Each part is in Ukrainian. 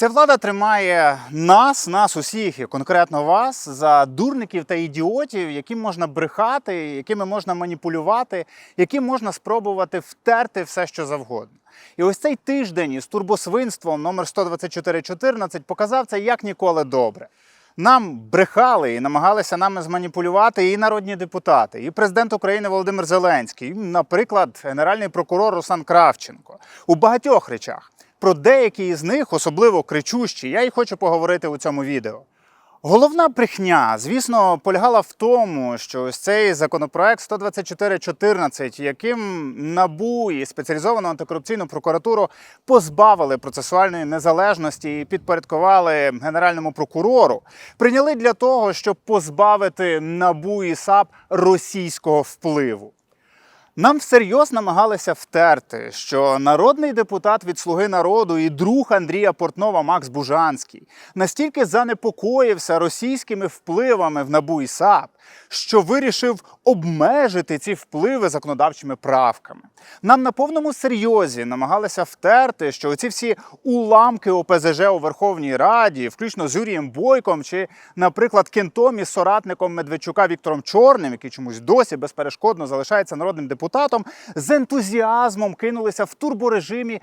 Ця влада тримає нас, нас усіх, і конкретно вас, за дурників та ідіотів, яким можна брехати, якими можна маніпулювати, яким можна спробувати втерти все, що завгодно. І ось цей тиждень із турбосвинством номер 12414 показав це як ніколи добре. Нам брехали і намагалися нами зманіпулювати і народні депутати, і президент України Володимир Зеленський, і, наприклад, генеральний прокурор Руслан Кравченко у багатьох речах. Про деякі із них, особливо кричущі, я й хочу поговорити у цьому відео. Головна брехня, звісно, полягала в тому, що ось цей законопроект 124.14, яким НАБУ і спеціалізовану антикорупційну прокуратуру позбавили процесуальної незалежності і підпорядкували генеральному прокурору, прийняли для того, щоб позбавити НАБУ і САП російського впливу. Нам всерйоз намагалися втерти, що народний депутат від Слуги народу і друг Андрія Портнова Макс Бужанський настільки занепокоївся російськими впливами в НАБУ і САП, що вирішив обмежити ці впливи законодавчими правками. Нам на повному серйозі намагалися втерти, що ці всі уламки ОПЗЖ у Верховній Раді, включно з Юрієм Бойком чи, наприклад, кентом із соратником Медведчука Віктором Чорним, який чомусь досі безперешкодно залишається народним депутатом, з ентузіазмом кинулися в турборежимі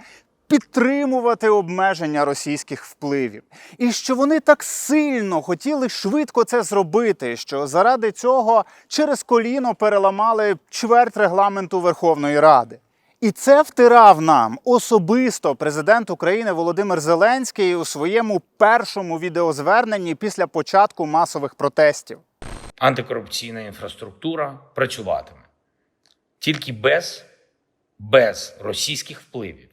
підтримувати обмеження російських впливів, і що вони так сильно хотіли швидко це зробити, що заради цього через коліно переламали чверть регламенту Верховної Ради. І це втирав нам особисто президент України Володимир Зеленський у своєму першому відеозверненні після початку масових протестів. антикорупційна інфраструктура працюватиме тільки без, без російських впливів.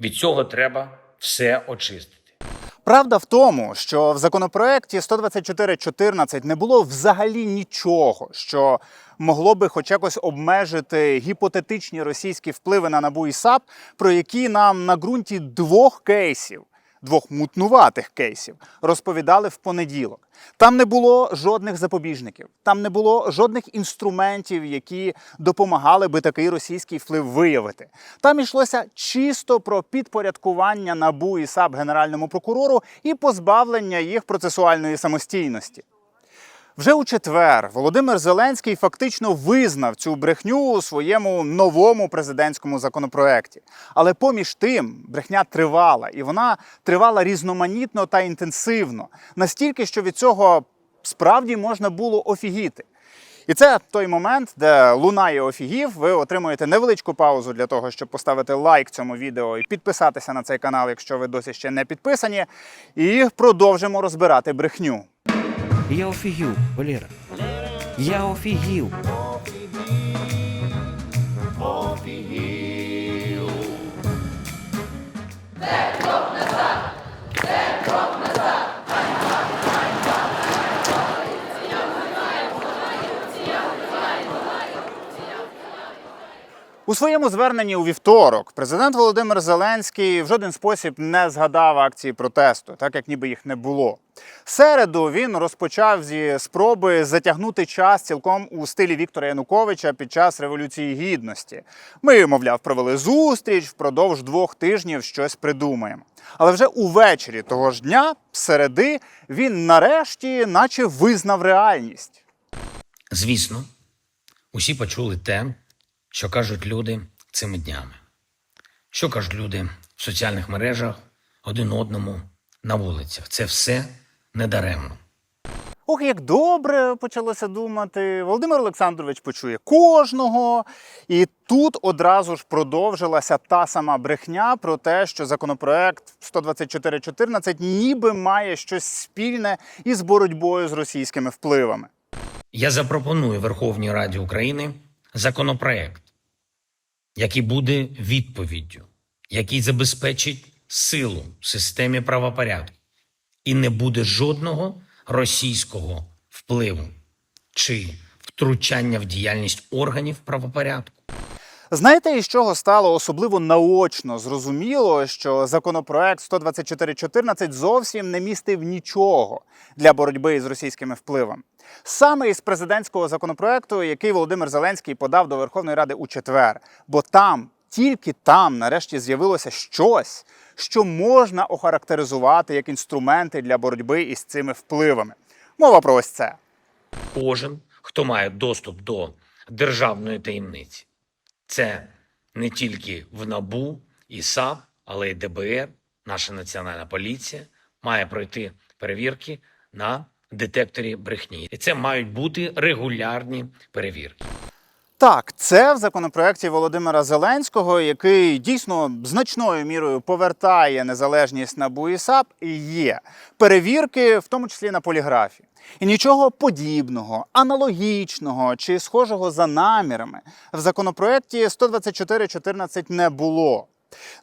Від цього треба все очистити. Правда в тому, що в законопроекті 124.14 не було взагалі нічого, що могло би хоч якось обмежити гіпотетичні російські впливи на НАБУ і САП, про які нам на ґрунті двох кейсів, двох мутнуватих кейсів, розповідали в понеділок. Там не було жодних запобіжників, там не було жодних інструментів, які допомагали би такий російський вплив виявити. Там йшлося чисто про підпорядкування НАБУ і САП генеральному прокурору і позбавлення їх процесуальної самостійності. Вже у четвер Володимир Зеленський фактично визнав цю брехню у своєму новому президентському законопроекті. Але поміж тим брехня тривала, і вона тривала різноманітно та інтенсивно, настільки, що від цього справді можна було офігіти. І це той момент, де лунає офігів. Ви отримуєте невеличку паузу для того, щоб поставити лайк цьому відео і підписатися на цей канал, якщо ви досі ще не підписані. І продовжимо розбирати брехню. Я офігів, Валера. Я офігів. У своєму зверненні у вівторок президент Володимир Зеленський в жоден спосіб не згадав акції протесту, так як ніби їх не було. Середу він розпочав зі спроби затягнути час цілком у стилі Віктора Януковича під час революції гідності. Ми, мовляв, провели зустріч впродовж двох тижнів щось придумаємо. Але вже увечері того ж дня, середи, він нарешті, наче визнав реальність. Звісно, усі почули те, що кажуть люди цими днями. Що кажуть люди в соціальних мережах один одному на вулицях. Це все недаремно. Ох, як добре почалося думати. Володимир Олександрович почує кожного. І тут одразу ж продовжилася та сама брехня про те, що законопроект 124.14 ніби має щось спільне із боротьбою з російськими впливами. Я запропоную Верховній Раді України законопроект, який буде відповіддю, який забезпечить силу в системі правопорядку, і не буде жодного російського впливу чи втручання в діяльність органів правопорядку. Знаєте, із чого стало особливо наочно зрозуміло, що законопроект 124.14 зовсім не містив нічого для боротьби з російськими впливами. Саме із президентського законопроекту, який Володимир Зеленський подав до Верховної Ради у четвер, бо там тільки там нарешті з'явилося щось, що можна охарактеризувати як інструменти для боротьби із цими впливами. Мова про ось це. Кожен, хто має доступ до державної таємниці. Це не тільки в НАБУ і САП, але й ДБР, наша національна поліція має пройти перевірки на детекторі брехні. І це мають бути регулярні перевірки. Так, це в законопроекті Володимира Зеленського, який дійсно значною мірою повертає незалежність НАБУ і САП, є перевірки, в тому числі на поліграфі. І нічого подібного, аналогічного чи схожого за намірами в законопроекті 124.14 не було.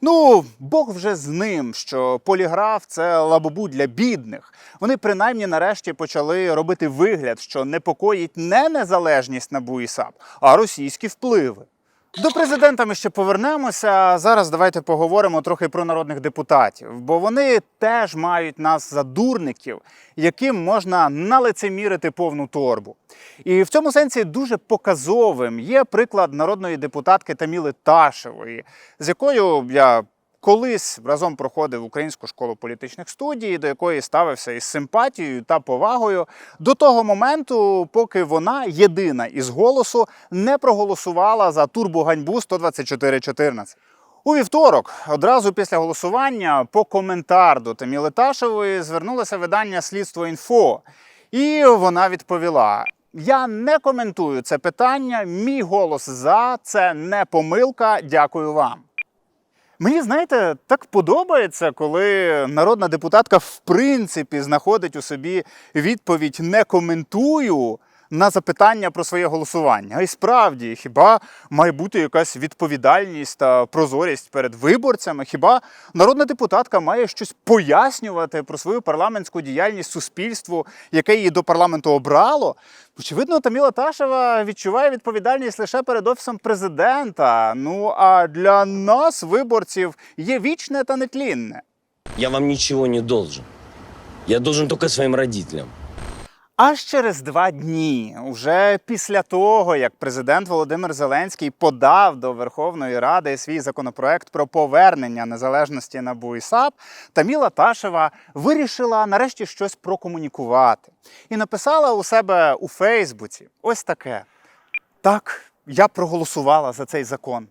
Ну, Бог вже з ним, що поліграф це лабобу для бідних. Вони принаймні нарешті почали робити вигляд, що непокоїть не незалежність НАБУ і а російські впливи. До президента ми ще повернемося. Зараз давайте поговоримо трохи про народних депутатів, бо вони теж мають нас за дурників, яким можна налицемірити повну торбу. І в цьому сенсі дуже показовим є приклад народної депутатки Таміли Ташевої, з якою я колись разом проходив українську школу політичних студій, до якої ставився із симпатією та повагою до того моменту, поки вона єдина із голосу не проголосувала за турбоганьбу 124.14. У вівторок, одразу після голосування, по коментар до Таміли Ташевої звернулося видання Слідство інфо, і вона відповіла: Я не коментую це питання. Мій голос за це не помилка. Дякую вам. Мені, знаєте, так подобається, коли народна депутатка в принципі знаходить у собі відповідь не коментую на запитання про своє голосування. Й справді, хіба має бути якась відповідальність та прозорість перед виборцями? Хіба народна депутатка має щось пояснювати про свою парламентську діяльність суспільству, яке її до парламенту обрало? Очевидно, Таміла Ташева відчуває відповідальність лише перед офісом президента. Ну а для нас, виборців, є вічне та нетлінне. Я вам ничего не должен. Я должен только своим родителям. Аж через два дні, уже після того, як президент Володимир Зеленський подав до Верховної Ради свій законопроект про повернення незалежності НАБУ і Таміла Ташева вирішила нарешті щось прокомунікувати і написала у себе у Фейсбуці ось таке: так, я проголосувала за цей закон.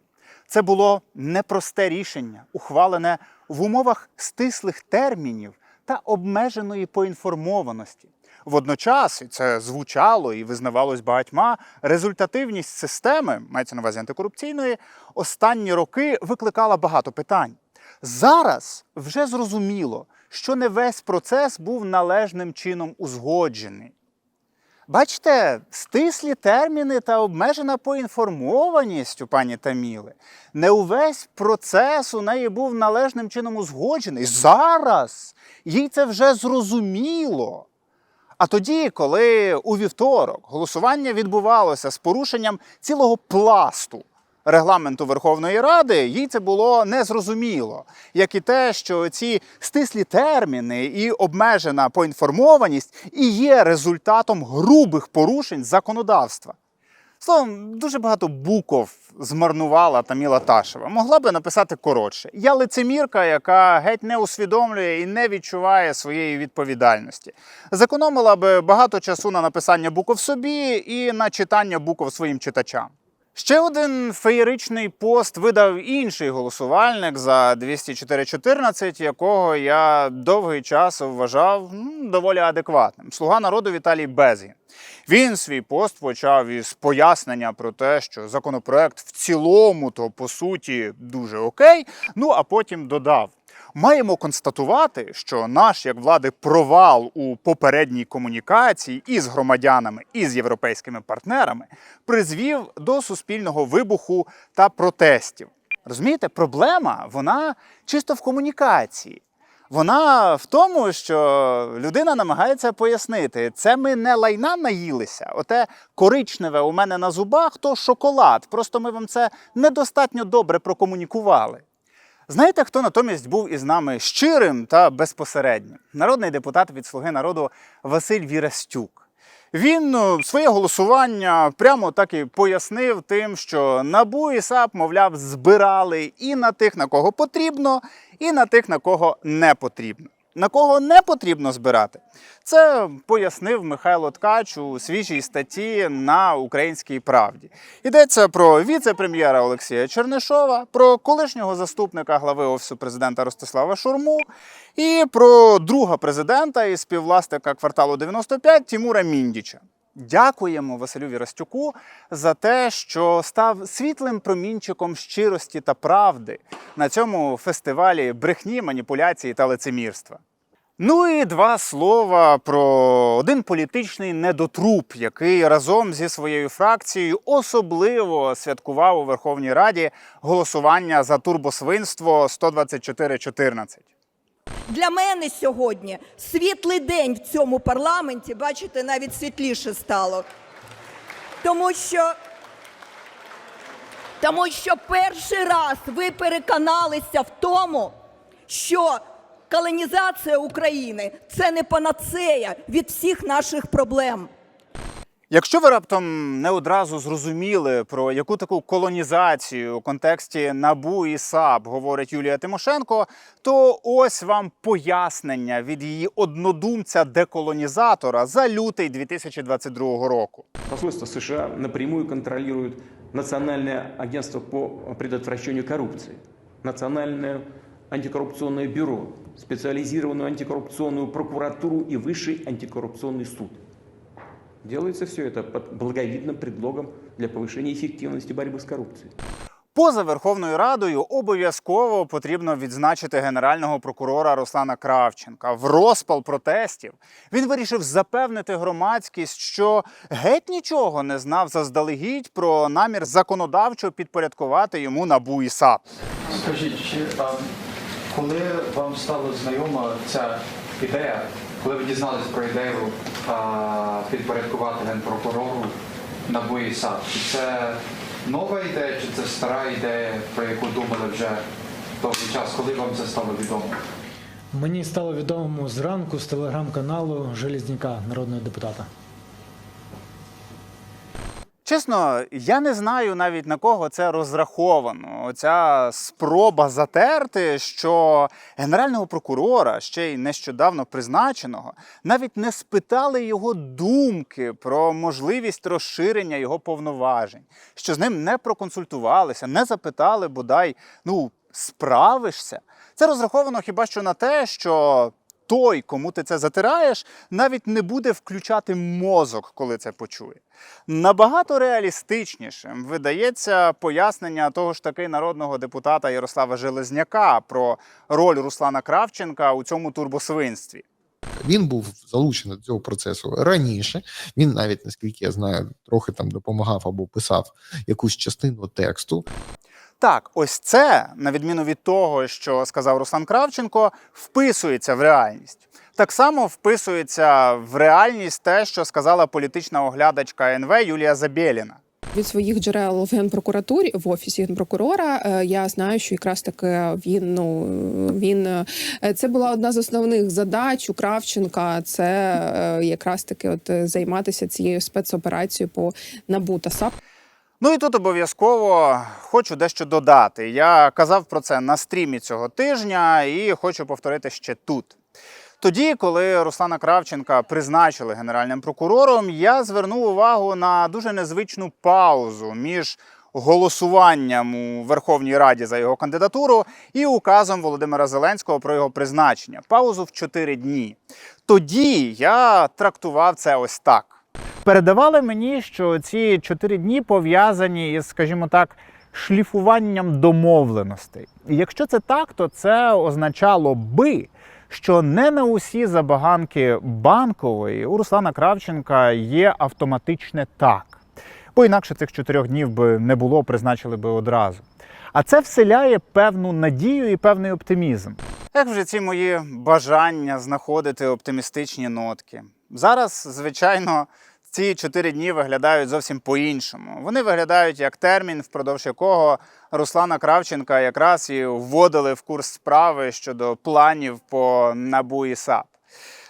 Це було непросте рішення, ухвалене в умовах стислих термінів та обмеженої поінформованості. Водночас, і це звучало і визнавалось багатьма, результативність системи, мається на увазі антикорупційної, останні роки викликала багато питань. Зараз вже зрозуміло, що не весь процес був належним чином узгоджений. Бачите, стислі терміни та обмежена поінформованість у пані Таміли. Не увесь процес у неї був належним чином узгоджений. Зараз їй це вже зрозуміло. А тоді, коли у вівторок голосування відбувалося з порушенням цілого пласту регламенту Верховної Ради, їй це було незрозуміло, як і те, що ці стислі терміни і обмежена поінформованість і є результатом грубих порушень законодавства. Словом, дуже багато букв змарнувала Таміла Ташева. Могла би написати коротше. Я лицемірка, яка геть не усвідомлює і не відчуває своєї відповідальності. Зекономила би багато часу на написання букв собі і на читання букв своїм читачам. Ще один феєричний пост видав інший голосувальник за 204.14, якого я довгий час вважав ну, доволі адекватним. Слуга народу Віталій Безгін. Він свій пост почав із пояснення про те, що законопроект в цілому, то по суті дуже окей. Ну а потім додав. Маємо констатувати, що наш як влади провал у попередній комунікації із громадянами і з європейськими партнерами призвів до суспільного вибуху та протестів. Розумієте, проблема вона чисто в комунікації. Вона в тому, що людина намагається пояснити, це ми не лайна наїлися. Оте коричневе у мене на зубах то шоколад. Просто ми вам це недостатньо добре прокомунікували. Знаєте, хто натомість був із нами щирим та безпосереднім? Народний депутат від Слуги народу Василь Вірастюк. Він ну, своє голосування прямо так і пояснив тим, що НАБУ і САП, мовляв, збирали і на тих, на кого потрібно, і на тих, на кого не потрібно. На кого не потрібно збирати, це пояснив Михайло Ткач у свіжій статті на Українській правді. Йдеться про віце-прем'єра Олексія Чернишова, про колишнього заступника глави офісу президента Ростислава Шурму і про друга президента і співвласника кварталу 95 Тімура Міндіча. Дякуємо Василю Вірастюку за те, що став світлим промінчиком щирості та правди на цьому фестивалі брехні, маніпуляції та лицемірства. Ну і два слова про один політичний недотруп, який разом зі своєю фракцією особливо святкував у Верховній Раді голосування за турбосвинство 124.14. Для мене сьогодні світлий день в цьому парламенті, бачите, навіть світліше стало. Тому що, тому що перший раз ви переконалися в тому, що колонізація України це не панацея від всіх наших проблем. Якщо ви раптом не одразу зрозуміли, про яку таку колонізацію у контексті НАБУ і САП говорить Юлія Тимошенко, то ось вам пояснення від її однодумця-деколонізатора за лютий 2022 року. Посольство США напрямую контролирует Национальное агентство по предотвращению коррупции, Национальное антикоррупционное бюро, специализированную антикоррупционную прокуратуру и Высший антикоррупционный суд. Делается все это под благовидным предлогом для повышения эффективности борьбы с коррупцией. Поза Верховною Радою обов'язково потрібно відзначити генерального прокурора Руслана Кравченка. В розпал протестів він вирішив запевнити громадськість, що геть нічого не знав заздалегідь про намір законодавчо підпорядкувати йому НАБУ і САП. Скажіть, чи а, коли вам стала знайома ця ідея, коли ви дізналися про ідею підпорядкувати генпрокурору НАБУ і САП, чи це нова ідея, чи це стара ідея, про яку думали вже довгий час, коли вам це стало відомо? Мені стало відомо зранку з телеграм-каналу Желізняка, народного депутата. Чесно, я не знаю навіть на кого це розраховано. Оця спроба затерти, що генерального прокурора, ще й нещодавно призначеного, навіть не спитали його думки про можливість розширення його повноважень, що з ним не проконсультувалися, не запитали бодай, ну, справишся. Це розраховано хіба що на те, що той, кому ти це затираєш, навіть не буде включати мозок, коли це почує. Набагато реалістичнішим видається пояснення того ж таки народного депутата Ярослава Железняка про роль Руслана Кравченка у цьому турбосвинстві. Він був залучений до цього процесу раніше. Він навіть, наскільки я знаю, трохи там допомагав або писав якусь частину тексту. Так, ось це, на відміну від того, що сказав Руслан Кравченко, вписується в реальність. Так само вписується в реальність те, що сказала політична оглядачка НВ Юлія Забєліна. Від своїх джерел в генпрокуратурі в офісі генпрокурора е, я знаю, що якраз таки він ну він е, це була одна з основних задач у Кравченка. Це е, якраз таки от займатися цією спецоперацією по НАБУ САП. Ну і тут обов'язково хочу дещо додати. Я казав про це на стрімі цього тижня і хочу повторити ще тут. Тоді, коли Руслана Кравченка призначили генеральним прокурором, я звернув увагу на дуже незвичну паузу між голосуванням у Верховній Раді за його кандидатуру і указом Володимира Зеленського про його призначення. Паузу в 4 дні. Тоді я трактував це ось так. Передавали мені, що ці чотири дні пов'язані із, скажімо так, шліфуванням домовленостей. І якщо це так, то це означало би, що не на усі забаганки банкової у Руслана Кравченка є автоматичне так. Бо інакше цих чотирьох днів би не було, призначили би одразу. А це вселяє певну надію і певний оптимізм. Як вже ці мої бажання знаходити оптимістичні нотки? Зараз, звичайно, ці чотири дні виглядають зовсім по-іншому. Вони виглядають як термін, впродовж якого Руслана Кравченка якраз і вводили в курс справи щодо планів по НАБУ і САП.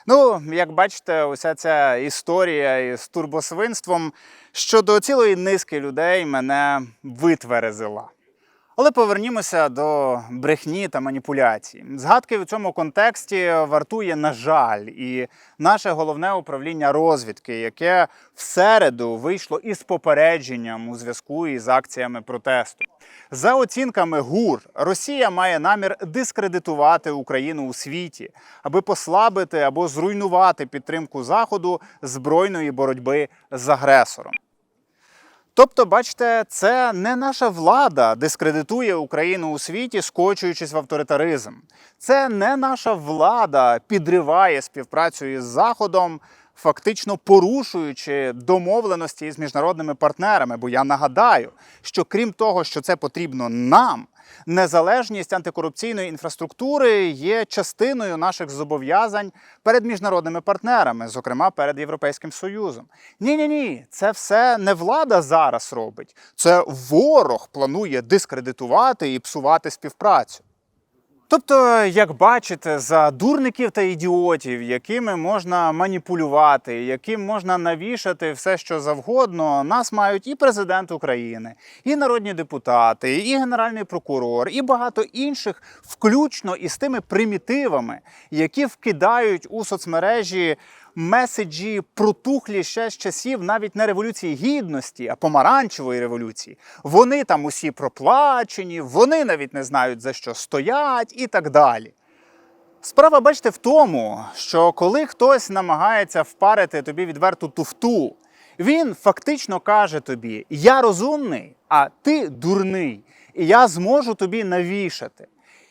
Ну, як бачите, уся ця історія із турбосвинством щодо цілої низки людей мене витверезила. Але повернімося до брехні та маніпуляцій. Згадки в цьому контексті вартує, на жаль, і наше головне управління розвідки, яке в середу вийшло із попередженням у зв'язку із акціями протесту. За оцінками ГУР, Росія має намір дискредитувати Україну у світі, аби послабити або зруйнувати підтримку Заходу збройної боротьби з агресором. Тобто, бачите, це не наша влада дискредитує Україну у світі, скочуючись в авторитаризм. Це не наша влада підриває співпрацю із Заходом, фактично порушуючи домовленості з міжнародними партнерами. Бо я нагадаю, що крім того, що це потрібно нам, незалежність антикорупційної інфраструктури є частиною наших зобов'язань перед міжнародними партнерами, зокрема перед Європейським Союзом. Ні, ні, ні, це все не влада зараз робить. Це ворог планує дискредитувати і псувати співпрацю. Тобто, як бачите, за дурників та ідіотів, якими можна маніпулювати, яким можна навішати все, що завгодно, нас мають і президент України, і народні депутати, і генеральний прокурор, і багато інших, включно із тими примітивами, які вкидають у соцмережі меседжі протухлі ще з часів навіть не революції гідності, а помаранчевої революції. Вони там усі проплачені, вони навіть не знають за що стоять і так далі. Справа, бачите, в тому, що коли хтось намагається впарити тобі відверту туфту, він фактично каже тобі: Я розумний, а ти дурний, і я зможу тобі навішати.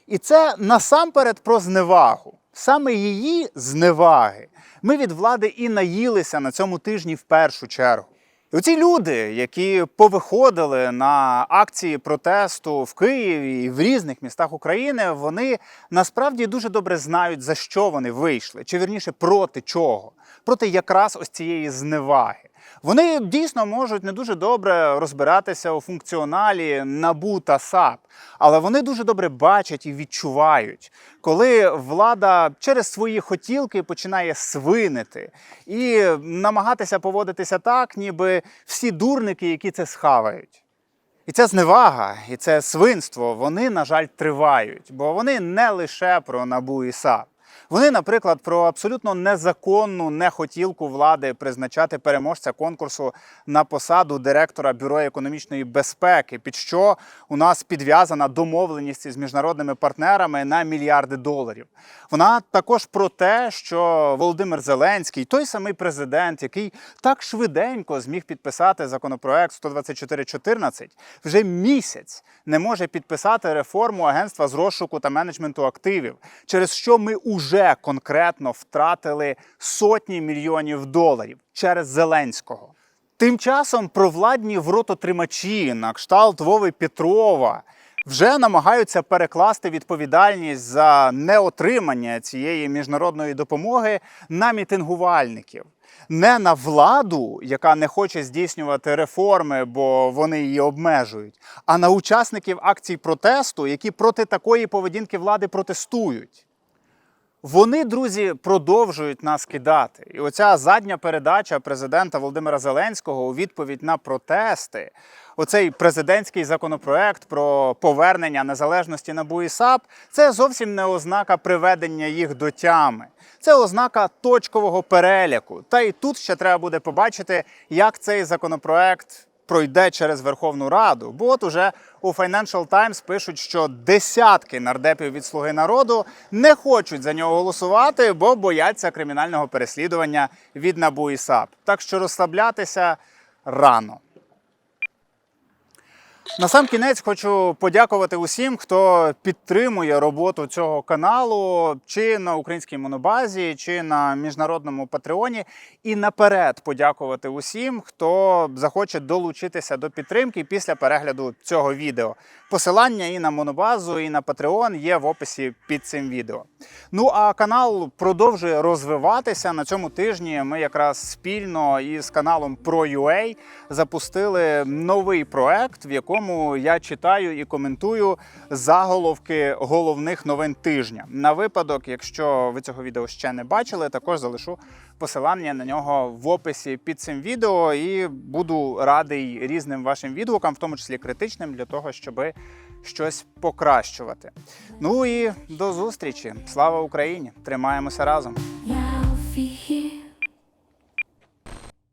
І це насамперед про зневагу. Саме її зневаги ми від влади і наїлися на цьому тижні в першу чергу. Оці люди, які повиходили на акції протесту в Києві і в різних містах України, вони насправді дуже добре знають, за що вони вийшли, чи вірніше проти чого, проти якраз ось цієї зневаги. Вони дійсно можуть не дуже добре розбиратися у функціоналі НАБУ та САП, але вони дуже добре бачать і відчувають, коли влада через свої хотілки починає свинити і намагатися поводитися так, ніби всі дурники, які це схавають. І ця зневага, і це свинство, вони, на жаль, тривають, бо вони не лише про НАБУ і САП. Вони, наприклад, про абсолютно незаконну нехотілку влади призначати переможця конкурсу на посаду директора бюро економічної безпеки, під що у нас підв'язана домовленість із міжнародними партнерами на мільярди доларів. Вона також про те, що Володимир Зеленський, той самий президент, який так швиденько зміг підписати законопроект 124.14, вже місяць не може підписати реформу агентства з розшуку та менеджменту активів, через що ми уже конкретно втратили сотні мільйонів доларів через Зеленського. Тим часом провладні врототримачі на кшталт Вови Петрова вже намагаються перекласти відповідальність за неотримання цієї міжнародної допомоги на мітингувальників. Не на владу, яка не хоче здійснювати реформи, бо вони її обмежують, а на учасників акцій протесту, які проти такої поведінки влади протестують. Вони, друзі, продовжують нас кидати. І оця задня передача президента Володимира Зеленського у відповідь на протести, оцей президентський законопроект про повернення незалежності НАБУ і САП, це зовсім не ознака приведення їх до тями. Це ознака точкового переляку. Та й тут ще треба буде побачити, як цей законопроект пройде через Верховну Раду. Бо от уже у Financial Times пишуть, що десятки нардепів від Слуги народу не хочуть за нього голосувати, бо бояться кримінального переслідування від НАБУ і САП. Так що розслаблятися рано. На сам кінець хочу подякувати усім, хто підтримує роботу цього каналу, чи на українській монобазі, чи на міжнародному патреоні. І наперед подякувати усім, хто захоче долучитися до підтримки після перегляду цього відео. Посилання і на монобазу, і на Patreon є в описі під цим відео. Ну а канал продовжує розвиватися. На цьому тижні ми якраз спільно із каналом ProUA запустили новий проект, в якому якому я читаю і коментую заголовки головних новин тижня. На випадок, якщо ви цього відео ще не бачили, також залишу посилання на нього в описі під цим відео і буду радий різним вашим відгукам, в тому числі критичним, для того, щоб щось покращувати. Ну і до зустрічі! Слава Україні! Тримаємося разом!